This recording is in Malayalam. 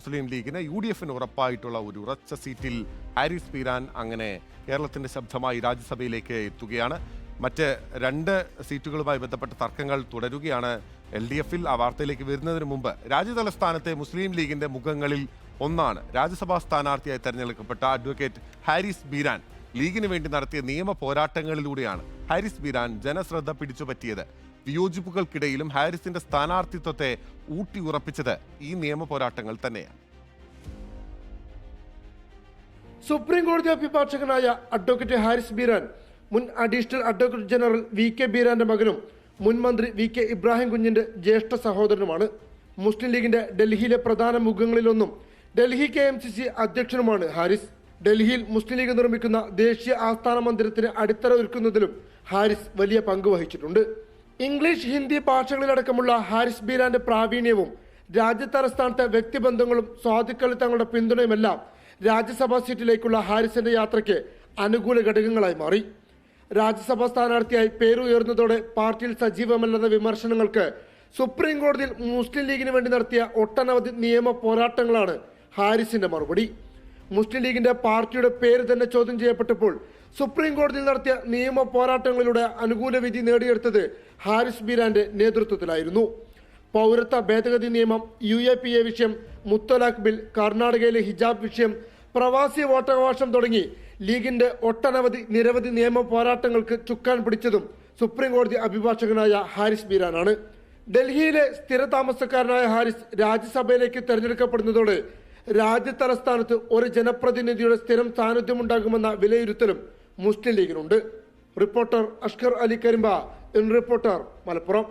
മുസ്ലിം ലീഗിന് യു ഡി എഫിന് ഉറപ്പായിട്ടുള്ള ഒരു ഉറച്ച സീറ്റിൽ ഹാരിസ് പീരാൻ അങ്ങനെ കേരളത്തിന്റെ ശബ്ദമായി രാജ്യസഭയിലേക്ക് എത്തുകയാണ്. മറ്റ് രണ്ട് സീറ്റുകളുമായി ബന്ധപ്പെട്ട തർക്കങ്ങൾ തുടരുകയാണ്. എൽ ഡി എഫിൽ ആ വാർത്തയിലേക്ക് വരുന്നതിന് മുമ്പ് രാജ്യതലസ്ഥാനത്തെ മുസ്ലിം ലീഗിന്റെ മുഖങ്ങളിൽ ഒന്നാണ് രാജ്യസഭാ സ്ഥാനാർത്ഥിയായി തെരഞ്ഞെടുക്കപ്പെട്ട അഡ്വക്കേറ്റ് ഹാരിസ് ബീരാൻ ലീഗിന് വേണ്ടി നടത്തിയ നിയമ പോരാട്ടങ്ങളിലൂടെയാണ് ഹാരിസ് ബീരാൻ ജനശ്രദ്ധ പിടിച്ചുപറ്റിയത്. വിയോജിപ്പുകൾക്കിടയിലും ഹാരിസിന്റെ സ്ഥാനാർത്ഥിത്വത്തെ ഊട്ടി ഉറപ്പിച്ചത് ഈ നിയമ പോരാട്ടങ്ങൾ തന്നെയാണ്. സുപ്രീം കോടതി അഭിഭാഷകനായ അഡ്വക്കേറ്റ് ഹാരിസ് ബീരാൻ മുൻ additional advocate general V K ബീരാന്റെ മകനും മുൻ മന്ത്രി വി കെ ഇബ്രാഹിം കുഞ്ഞിന്റെ ജ്യേഷ്ഠ സഹോദരനുമാണ്. മുസ്ലിം ലീഗിന്റെ ഡൽഹിയിലെ പ്രധാന മുഖങ്ങളിലൊന്നും Delhi K M C C അധ്യക്ഷനുമാണ് Haris. ഡൽഹിയിൽ മുസ്ലിം ലീഗ് നിർമ്മിക്കുന്ന ദേശീയ ആസ്ഥാന മന്ദിരത്തിന് അടിത്തറ ഒരുക്കുന്നതിലും ഹാരിസ് വലിയ പങ്ക് വഹിച്ചിട്ടുണ്ട്. ഇംഗ്ലീഷ് ഹിന്ദി ഭാഷകളിലടക്കമുള്ള ഹാരിസ് ബീരാന്റെ പ്രാവീണ്യവും രാജ്യതലസ്ഥാനത്തെ വ്യക്തിബന്ധങ്ങളും സ്വാധുക്കളി തങ്ങളുടെ പിന്തുണയുമെല്ലാം രാജ്യസഭാ സീറ്റിലേക്കുള്ള ഹാരിസിന്റെ യാത്രയ്ക്ക് അനുകൂല ഘടകങ്ങളായി മാറി. രാജ്യസഭാ സ്ഥാനാർത്ഥിയായി പേരുയർന്നതോടെ പാർട്ടിയിൽ സജീവമല്ലെന്ന വിമർശനങ്ങൾക്ക് സുപ്രീം കോടതിയിൽ മുസ്ലിം ലീഗിന് വേണ്ടി നടത്തിയ ഒട്ടനവധി നിയമ പോരാട്ടങ്ങളാണ് ഹാരിസിന്റെ മറുപടി. മുസ്ലിം ലീഗിന്റെ പാർട്ടിയുടെ പേര് തന്നെ ചോദ്യം ചെയ്യപ്പെട്ടപ്പോൾ സുപ്രീം കോടതിയിൽ നടത്തിയ നിയമ പോരാട്ടങ്ങളിലൂടെ അനുകൂല വിധി നേടിയെടുത്തത് ഹാരിസ് ബീരാന്റെ നേതൃത്വത്തിലായിരുന്നു. പൗരത്വ ഭേദഗതി നിയമം യു എ പി എ വിഷയം മുത്തലാഖ് ബിൽ കർണാടകയിലെ ഹിജാബ് വിഷയം പ്രവാസി വോട്ടവകാശം തുടങ്ങി ലീഗിന്റെ ഒട്ടനവധി നിരവധി നിയമ പോരാട്ടങ്ങൾക്ക് ചുക്കാൻ പിടിച്ചതും സുപ്രീം കോടതി അഭിഭാഷകനായ ഹാരിസ് ബിരാനാണ്. ഡൽഹിയിലെ സ്ഥിര താമസക്കാരനായ ഹാരിസ് രാജ്യസഭയിലേക്ക് തെരഞ്ഞെടുക്കപ്പെടുന്നതോടെ രാജ്യ തലസ്ഥാനത്ത് ഒരു ജനപ്രതിനിധിയുടെ സ്ഥിരം സാന്നിധ്യമുണ്ടാകുമെന്ന വിലയിരുത്തലും Muslim ലീഗിനുണ്ട്. Reporter Ashkar Ali Karimba reporter Malappuram.